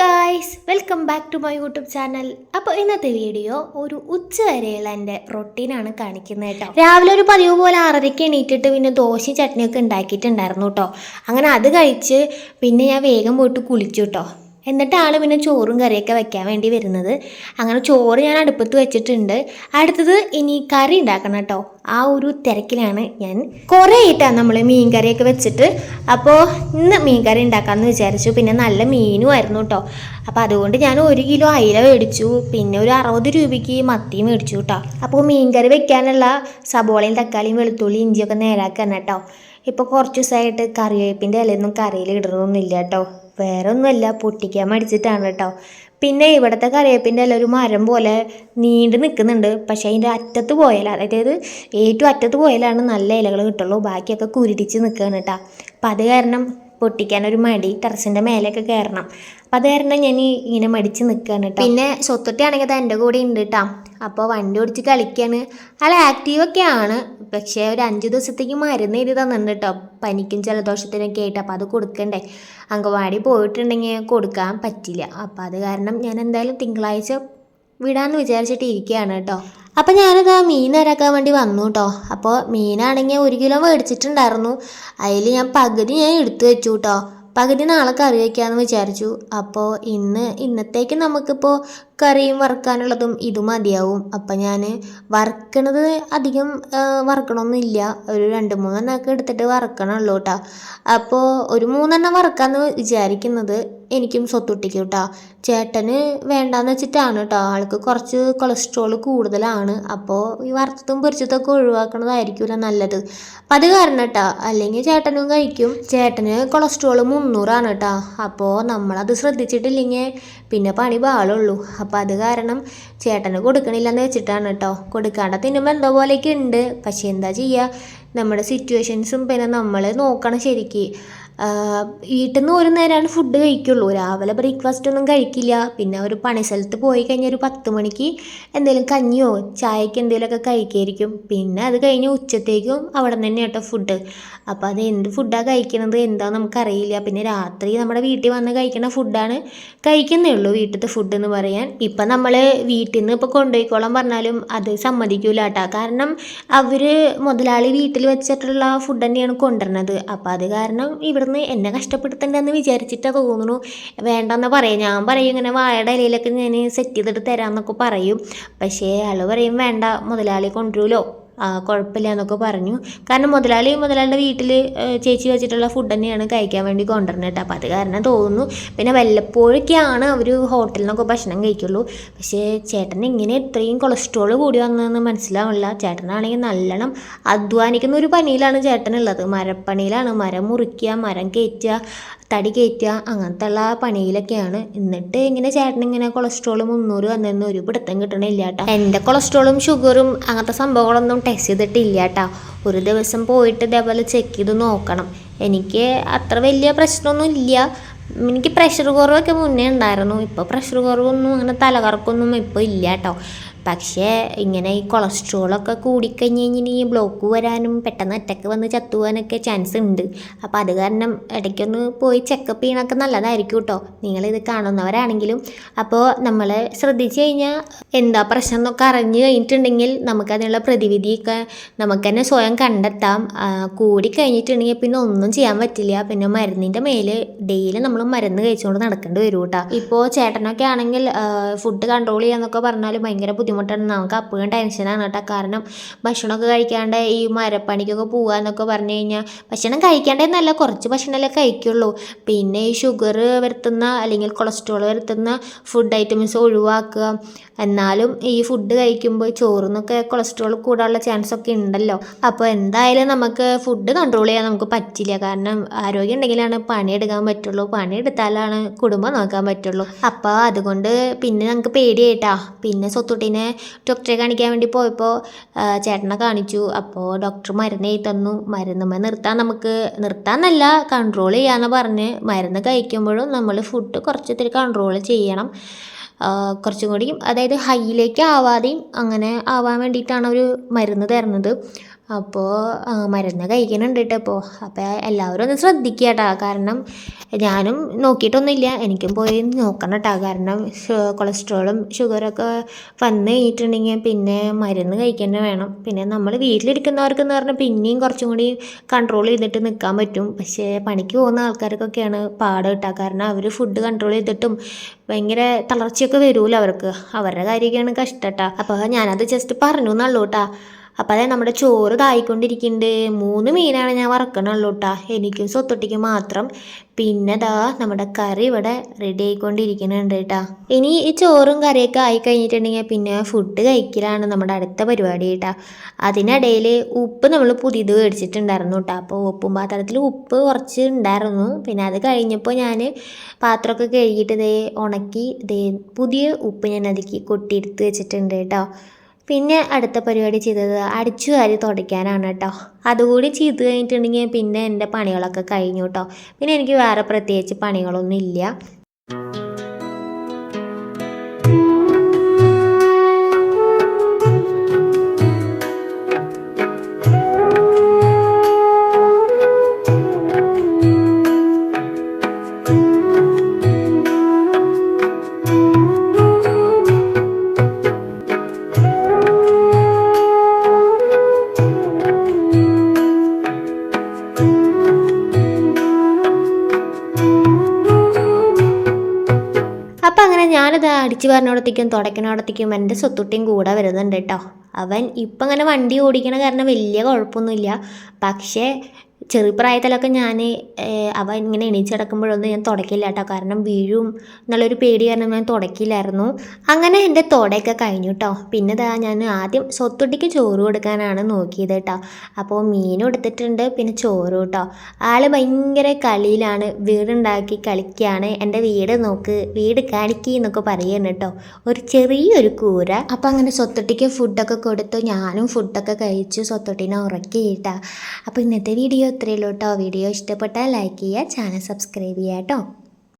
Guys welcome back to my YouTube channel അപ്പോൾ ഇന്നത്തെ video ഒരു ഉച്ച വരെയുള്ള എന്റെ റൊട്ടീനാണ് കാണിക്കുന്നത് കേട്ടോ. രാവിലെ ഒരു പതിവ് പോലെ ആറരയ്ക്ക് എണീറ്റിട്ട് പിന്നെ ദോശയും ചട്നിയൊക്കെ ഉണ്ടാക്കിയിട്ടുണ്ടായിരുന്നു കേട്ടോ. അങ്ങനെ അത് കഴിച്ച് പിന്നെ ഞാൻ വേഗം പോയിട്ട് കുളിച്ചു കേട്ടോ. എന്നിട്ടാണ് പിന്നെ ചോറും കറിയൊക്കെ വെക്കാൻ വേണ്ടി വരുന്നത്. അങ്ങനെ ചോറ് ഞാൻ അടുപ്പത്ത് വെച്ചിട്ടുണ്ട്. അടുത്തത് ഇനി കറി ഉണ്ടാക്കണം കേട്ടോ. ആ ഒരു തിരക്കിലാണ് ഞാൻ കുറേ ആയിട്ടാണ് നമ്മൾ മീൻ കറിയൊക്കെ വെച്ചിട്ട്. അപ്പോൾ ഇന്ന് മീൻ കറി ഉണ്ടാക്കാമെന്ന് വിചാരിച്ചു. പിന്നെ നല്ല മീനും ആയിരുന്നു കേട്ടോ. അപ്പോൾ അതുകൊണ്ട് ഞാൻ ഒരു കിലോ അയില മേടിച്ചു. പിന്നെ ഒരു അറുപത് രൂപയ്ക്ക് മത്തി മേടിച്ചു കേട്ടോ. അപ്പോൾ മീൻ കറി വെക്കാനുള്ള സബോളയും തക്കാളിയും വെളുത്തുള്ളി ഇഞ്ചിയൊക്കെ നേരാക്കാൻ കേട്ടോ. ഇപ്പോൾ കുറച്ച് ദിവസമായിട്ട് കറിവേപ്പിന്റെ ഇലയൊന്നും കറിയിൽ ഇടണമെന്നില്ല കേട്ടോ. വേറെ ഒന്നുമല്ല പൊട്ടിക്കാൻ മടിച്ചിട്ടാണ് കേട്ടോ. പിന്നെ ഇവിടുത്തെ കറിവേപ്പിന്റെ എല്ലാം ഒരു മരം പോലെ നീണ്ടു നിൽക്കുന്നുണ്ട്. പക്ഷേ അതിന്റെ അറ്റത്ത് പോയാൽ അതായത് ഏറ്റവും അറ്റത്ത് പോയാലാണ് നല്ല ഇലകൾ കിട്ടുള്ളൂ. ബാക്കിയൊക്കെ കുരുടിച്ച് നിൽക്കുകയാണ് കേട്ടോ. അപ്പം അത് കാരണം പൊട്ടിക്കാനൊരു മടി ടെറസിന്റെ മേലെയൊക്കെ കയറണം അപ്പം അത് കാരണം ഞാൻ ഇങ്ങനെ മടിച്ച് നിൽക്കുകയാണ് കേട്ടോ പിന്നെ സ്വത്തൊട്ടിയാണെങ്കിൽ അത് എന്റെ കൂടെ ഉണ്ട് കേട്ടോ അപ്പോൾ വണ്ടി ഓടിച്ച് കളിക്കുകയാണ് അയാൾ ആക്റ്റീവൊക്കെ ആണ്. പക്ഷേ ഒരു അഞ്ച് ദിവസത്തേക്ക് മരുന്ന് എഴുതി തന്നിട്ടുണ്ട് കേട്ടോ പനിക്കും ജലദോഷത്തിനൊക്കെ ആയിട്ട്. അപ്പോൾ അത് കൊടുക്കണ്ടേ. അങ്കവാടി പോയിട്ടുണ്ടെങ്കിൽ കൊടുക്കാൻ പറ്റില്ല. അപ്പോൾ അത് കാരണം ഞാൻ എന്തായാലും തിങ്കളാഴ്ച വിടാമെന്ന് വിചാരിച്ചിട്ട് ഇരിക്കുകയാണ് കേട്ടോ അപ്പം ഞാനത് ആ മീൻ ഇറക്കാൻ വേണ്ടി വന്നു കേട്ടോ അപ്പോൾ മീനാണെങ്കിൽ ഒരു കിലോ മേടിച്ചിട്ടുണ്ടായിരുന്നു. അതിൽ ഞാൻ പകുതി ഞാൻ എടുത്തു വെച്ചു കേട്ടോ പകുതി നാളെ കറി വയ്ക്കാമെന്ന് വിചാരിച്ചു. അപ്പോൾ ഇന്ന് ഇന്നത്തേക്ക് നമുക്കിപ്പോൾ കറിയും വറുക്കാനുള്ളതും ഇത് മതിയാവും. അപ്പം ഞാൻ വറുക്കണത് അധികം വറുക്കണമൊന്നുമില്ല ഒരു രണ്ട് മൂന്നെണ്ണമൊക്കെ എടുത്തിട്ട് വറുക്കണമല്ലോ കേട്ടോ അപ്പോൾ ഒരു മൂന്നെണ്ണം വറുക്കാമെന്ന് വിചാരിക്കുന്നത് എനിക്കും സ്വത്തുട്ടിക്കും കേട്ടോ ചേട്ടന് വേണ്ടാന്ന് വെച്ചിട്ടാണ് കേട്ടോ ആൾക്ക് കുറച്ച് കൊളസ്ട്രോൾ കൂടുതലാണ്. അപ്പോൾ ഈ വറുത്തതും പൊരിച്ചതൊക്കെ ഒഴിവാക്കണതായിരിക്കില്ല നല്ലത്. അപ്പം അത് കാരണം കേട്ടോ അല്ലെങ്കിൽ ചേട്ടനും കഴിക്കും. ചേട്ടന് കൊളസ്ട്രോൾ മുന്നൂറാണ് കേട്ടോ അപ്പോൾ നമ്മളത് ശ്രദ്ധിച്ചിട്ടില്ലെങ്കിൽ പിന്നെ പണി പാളുള്ളൂ. അപ്പോൾ അത് കാരണം ചേട്ടന് കൊടുക്കണില്ലെന്ന് വെച്ചിട്ടാണ് കേട്ടോ. കൊടുക്കാണ്ട തിന്നുമ്പോൾ എന്തോ പോലെയൊക്കെ ഉണ്ട്. പക്ഷേ എന്താ ചെയ്യുക നമ്മുടെ സിറ്റുവേഷൻസും പിന്നെ നമ്മൾ നോക്കണം ശരിക്ക്. വീട്ടിൽ നിന്ന് ഒരു നേരമാണ് ഫുഡ് കഴിക്കുള്ളൂ. രാവിലെ ബ്രേക്ക്ഫാസ്റ്റ് ഒന്നും കഴിക്കില്ല. പിന്നെ ഒരു പണി സ്ഥലത്ത് പോയി കഴിഞ്ഞാൽ ഒരു പത്ത് മണിക്ക് എന്തെങ്കിലും കഞ്ഞിയോ ചായക്ക് എന്തെങ്കിലുമൊക്കെ കഴിക്കായിരിക്കും. പിന്നെ അത് കഴിഞ്ഞ് ഉച്ചത്തേക്കും അവിടെ നിന്ന് തന്നെ കേട്ടോ ഫുഡ് അപ്പോൾ അത് എന്ത് ഫുഡാണ് കഴിക്കുന്നത് എന്താണെന്ന് നമുക്കറിയില്ല. പിന്നെ രാത്രി നമ്മുടെ വീട്ടിൽ വന്ന് കഴിക്കുന്ന ഫുഡാണ് കഴിക്കുന്നേ ഉള്ളൂ വീട്ടിലത്തെ ഫുഡ് എന്ന് പറയാൻ. ഇപ്പം നമ്മൾ വീട്ടിൽ നിന്ന് ഇപ്പോൾ കൊണ്ടുപോയിക്കോളാം പറഞ്ഞാലും അത് സമ്മതിക്കൂല കേട്ടോ കാരണം അവർ മുതലാളി വീട്ടിൽ വെച്ചിട്ടുള്ള ഫുഡ് തന്നെയാണ് കൊണ്ടുവരുന്നത്. അപ്പോൾ അത് കാരണം ഇവിടുന്ന് എന്നെ കഷ്ടപ്പെടുത്തണ്ടെന്ന് വിചാരിച്ചിട്ടാണ് തോന്നുന്നു വേണ്ടെന്ന് പറയും. ഞാൻ പറയും ഇങ്ങനെ വാഴയുടെ ഇലയിലൊക്കെ ഞാൻ സെറ്റ് ചെയ്തിട്ട് തരാമെന്നൊക്കെ പറയും. പക്ഷേ അയാൾ പറയും വേണ്ട മുതലാളി കൊണ്ടുവരുമല്ലോ. കുഴപ്പമില്ല എന്നൊക്കെ പറഞ്ഞു. കാരണം മുതലാളി മുതലാളിയുടെ വീട്ടിൽ ചേച്ചി വെച്ചിട്ടുള്ള ഫുഡ് തന്നെയാണ് കഴിക്കാൻ വേണ്ടി കൊണ്ടുവരുന്നത് കേട്ടോ. അപ്പോൾ അത് കാരണം തോന്നുന്നു. പിന്നെ വല്ലപ്പോഴൊക്കെയാണ് അവർ ഹോട്ടലിൽ നിന്നൊക്കെ ഭക്ഷണം കഴിക്കുള്ളൂ. പക്ഷേ ചേട്ടൻ ഇങ്ങനെ ഇത്രയും കൊളസ്ട്രോൾ കൂടി വന്നതെന്ന് മനസ്സിലാവില്ല ചേട്ടനാണെങ്കിൽ നല്ലോണം അധ്വാനിക്കുന്ന ഒരു പണിയിലാണ് ചേട്ടനുള്ളത്. മരപ്പണിയിലാണ്. മരം മുറിക്കുക മരം കയറ്റുക തടി കയറ്റുക അങ്ങനത്തെ ഉള്ള പണിയിലൊക്കെയാണ്. എന്നിട്ട് ഇങ്ങനെ ചേട്ടൻ ഇങ്ങനെ കൊളസ്ട്രോൾ മുന്നൂറ് വന്നെന്ന് ഒരു പിടുത്തം കിട്ടണില്ല കേട്ടോ എന്റെ കൊളസ്ട്രോളും ഷുഗറും അങ്ങനത്തെ സംഭവങ്ങളൊന്നും ടെസ്റ്റ് ചെയ്തിട്ടില്ല കേട്ടോ ഒരു ദിവസം പോയിട്ട് ഇതേപോലെ ചെക്ക് ചെയ്ത് നോക്കണം. എനിക്ക് അത്ര വലിയ പ്രശ്നമൊന്നും ഇല്ല. എനിക്ക് പ്രഷർ കുറവൊക്കെ മുന്നേ ഉണ്ടായിരുന്നു. ഇപ്പോൾ പ്രഷർ കുറവൊന്നും അങ്ങനെ തലകറക്കൊന്നും ഇപ്പോൾ ഇല്ല കേട്ടോ പക്ഷേ ഇങ്ങനെ ഈ കൊളസ്ട്രോളൊക്കെ കൂടിക്കഴിഞ്ഞ് കഴിഞ്ഞാൽ ഈ ബ്ലോക്ക് വരാനും പെട്ടെന്ന് അറ്റക്ക് വന്ന് ചത്തുപോകാനൊക്കെ ചാൻസ് ഉണ്ട്. അപ്പോൾ അത് കാരണം ഇടയ്ക്കൊന്ന് പോയി ചെക്കപ്പ് ചെയ്യണമൊക്കെ നല്ലതായിരിക്കും കേട്ടോ. നിങ്ങളിത് കാണുന്നവരാണെങ്കിലും. അപ്പോൾ നമ്മൾ ശ്രദ്ധിച്ചു കഴിഞ്ഞാൽ എന്താ പ്രശ്നം എന്നൊക്കെ അറിഞ്ഞു കഴിഞ്ഞിട്ടുണ്ടെങ്കിൽ നമുക്കതിനുള്ള പ്രതിവിധിയൊക്കെ നമുക്ക് തന്നെ സ്വയം കണ്ടെത്താം. കൂടി കഴിഞ്ഞിട്ടുണ്ടെങ്കിൽ പിന്നെ ഒന്നും ചെയ്യാൻ പറ്റില്ല. പിന്നെ മരുന്നിന്റെ മേലെ ഡെയിലി നമ്മൾ മരുന്ന് കഴിച്ചുകൊണ്ട് നടക്കേണ്ടി വരും കേട്ടോ. ഇപ്പോൾ ചേട്ടനൊക്കെ ആണെങ്കിൽ ഫുഡ് കൺട്രോൾ ചെയ്യാന്നൊക്കെ പറഞ്ഞാൽ ഭയങ്കര ബുദ്ധിമുട്ടാണ് നമുക്ക് അപ്പോഴും ടെൻഷനാണ് കേട്ടോ. കാരണം ഭക്ഷണമൊക്കെ കഴിക്കാണ്ട് ഈ മരപ്പണിക്കൊക്കെ പോകുക എന്നൊക്കെ പറഞ്ഞു കഴിഞ്ഞാൽ ഭക്ഷണം കഴിക്കാണ്ടെന്നല്ല കുറച്ച് ഭക്ഷണമല്ലേ കഴിക്കുള്ളൂ. പിന്നെ ഈ ഷുഗർ വരുത്തുന്ന അല്ലെങ്കിൽ കൊളസ്ട്രോൾ വരുത്തുന്ന ഫുഡ് ഐറ്റംസ് ഒഴിവാക്കുക. എന്നാലും ഈ ഫുഡ് കഴിക്കുമ്പോൾ ചോറിനൊക്കെ കൊളസ്ട്രോൾ കൂടാനുള്ള ചാൻസ് ഒക്കെ ഉണ്ടല്ലോ. അപ്പോൾ എന്തായാലും നമുക്ക് ഫുഡ് കൺട്രോൾ ചെയ്യാൻ നമുക്ക് പറ്റില്ല. കാരണം ആരോഗ്യം ഉണ്ടെങ്കിലാണ് പണിയെടുക്കാൻ പറ്റുള്ളൂ. പണിയെടുത്താലാണ് കുടുംബം നോക്കാൻ പറ്റുള്ളൂ. അപ്പോൾ അതുകൊണ്ട് പിന്നെ നമുക്ക് പേടിയായിട്ടാ. പിന്നെ സ്വത്തുട്ടീനെ ഡോക്ടറെ കാണിക്കാൻ വേണ്ടി പോയപ്പോൾ ചേട്ടനെ കാണിച്ചു. അപ്പോൾ ഡോക്ടർ മരുന്ന് എഴുതി തന്നു മരുന്നുമ്മ നിർത്താൻ നമുക്ക് നിർത്താന്നല്ല കൺട്രോൾ ചെയ്യാന്ന് പറഞ്ഞ് മരുന്ന് കഴിക്കുമ്പോഴും നമ്മൾ ഫുഡ് കുറച്ചിത്തിരി കൺട്രോൾ ചെയ്യണം. കുറച്ചും കൂടി അതായത് ഹൈയിലേക്ക് ആവാതെയും അങ്ങനെ ആവാൻ വേണ്ടിയിട്ടാണ് അവർ മരുന്ന് തരുന്നത്. അപ്പോൾ മരുന്ന് കഴിക്കുന്നുണ്ട് കേട്ടോ അപ്പോൾ എല്ലാവരും ഒന്ന് ശ്രദ്ധിക്കുക കേട്ടോ കാരണം ഞാനും നോക്കിയിട്ടൊന്നുമില്ല. എനിക്കും പോയി നോക്കണം കേട്ടോ കാരണം കൊളസ്ട്രോളും ഷുഗറൊക്കെ വന്ന് കഴിഞ്ഞിട്ടുണ്ടെങ്കിൽ പിന്നെ മരുന്ന് കഴിക്കുന്നത് വേണം. പിന്നെ നമ്മൾ വീട്ടിലിരിക്കുന്നവർക്കെന്ന് പറഞ്ഞാൽ പിന്നെയും കുറച്ചും കൂടി കൺട്രോൾ ചെയ്തിട്ട് നിൽക്കാൻ പറ്റും. പക്ഷേ പണിക്ക് പോകുന്ന ആൾക്കാർക്കൊക്കെയാണ് പാട് കിട്ടുക കാരണം അവർ ഫുഡ് കൺട്രോൾ ചെയ്തിട്ടും ഭയങ്കര തളർച്ചയൊക്കെ വരുമല്ലോ അവർക്ക്. അവരുടെ കാര്യമൊക്കെയാണ് കഷ്ടട്ടാ. അപ്പോൾ ഞാനത് ജസ്റ്റ് പറഞ്ഞു എന്നുള്ളൂ കേട്ടാ അപ്പോൾ അതെ നമ്മുടെ ചോറ് തായിക്കൊണ്ടിരിക്കുന്നുണ്ട് മൂന്ന് മീനാണ് ഞാൻ വറക്കണുള്ളൂ കേട്ടാ എനിക്കും സ്വത്തൊട്ടിക്കും മാത്രം. പിന്നെ ദാ നമ്മുടെ കറി ഇവിടെ റെഡി ആയിക്കൊണ്ടിരിക്കുന്നുണ്ട് കേട്ടാ ഇനി ഈ ചോറും കറിയൊക്കെ ആയി കഴിഞ്ഞിട്ടുണ്ടെങ്കിൽ പിന്നെ ഫുഡ് കഴിക്കലാണ് നമ്മുടെ അടുത്ത പരിപാടി കേട്ടാ അതിനിടയിൽ ഉപ്പ് നമ്മൾ പുതിയത് മേടിച്ചിട്ടുണ്ടായിരുന്നു കേട്ടോ അപ്പോൾ ഉപ്പും പാത്രത്തിൽ ഉപ്പ് കുറച്ച് ഉണ്ടായിരുന്നു. പിന്നെ അത് കഴിഞ്ഞപ്പോൾ ഞാൻ പാത്രമൊക്കെ കഴുകിയിട്ട് ഇതേ ഉണക്കി ഇതേ പുതിയ ഉപ്പ് ഞാൻ അതിലേക്ക് കൊട്ടിയെടുത്ത് വെച്ചിട്ടുണ്ട് കേട്ടോ പിന്നെ അടുത്ത പരിപാടി ചെയ്തത് അടിച്ചു വാരി തുടയ്ക്കാനാണ് കേട്ടോ. അതുകൂടി ചെയ്ത് കഴിഞ്ഞിട്ടുണ്ടെങ്കിൽ പിന്നെ എന്റെ പണികളൊക്കെ കഴിഞ്ഞു കേട്ടോ. പിന്നെ എനിക്ക് വേറെ പ്രത്യേകിച്ച് പണികളൊന്നും ഇല്ല. ഞാനത് അടിച്ചു പറഞ്ഞോടത്തേക്കും തുടക്കണോടത്തേക്കും എന്റെ സ്വത്തുട്ടിയും കൂടെ വരുന്നുണ്ട് കേട്ടോ. അവൻ ഇപ്പം അങ്ങനെ വണ്ടി ഓടിക്കണ കാരണം വലിയ കുഴപ്പമൊന്നുമില്ല. പക്ഷേ ചെറുപ്രായത്തിലൊക്കെ ഞാൻ അവ ഇങ്ങനെ എണീച്ച് കിടക്കുമ്പോഴൊന്നും ഞാൻ തുടക്കില്ല കേട്ടോ കാരണം വീഴും എന്നുള്ളൊരു പേടി കാരണം ഞാൻ തുടക്കില്ലായിരുന്നു അങ്ങനെ എന്റെ തുടയൊക്കെ കഴിഞ്ഞു കേട്ടോ പിന്നെ ഇതാ ഞാൻ ആദ്യം സ്വത്തുട്ടിക്ക് ചോറ് കൊടുക്കാനാണ് നോക്കിയത് കേട്ടോ അപ്പോൾ മീനും എടുത്തിട്ടുണ്ട് പിന്നെ ചോറ് കേട്ടോ ആൾ ഭയങ്കര കളിയിലാണ് വീടുണ്ടാക്കി കളിക്കുകയാണ് എന്റെ വീട് നോക്ക് വീട് കാണിക്കി എന്നൊക്കെ പറയുന്നു കേട്ടോ ഒരു ചെറിയൊരു കൂര. അപ്പം അങ്ങനെ സ്വത്തൊട്ടിക്ക് ഫുഡൊക്കെ കൊടുത്തു. ഞാനും ഫുഡൊക്കെ കഴിച്ചു. സ്വത്തൊട്ടിനെ കേട്ടോ അപ്പോൾ ഇന്നത്തെ വീഡിയോ ഇത്രയേ ഉള്ളൂ കേട്ടോ വീഡിയോ ഇഷ്ടപ്പെട്ടാൽ ലൈക്ക് ചെയ്യുക ചാനൽ സബ്സ്ക്രൈബ് ചെയ്യുക കേട്ടോ.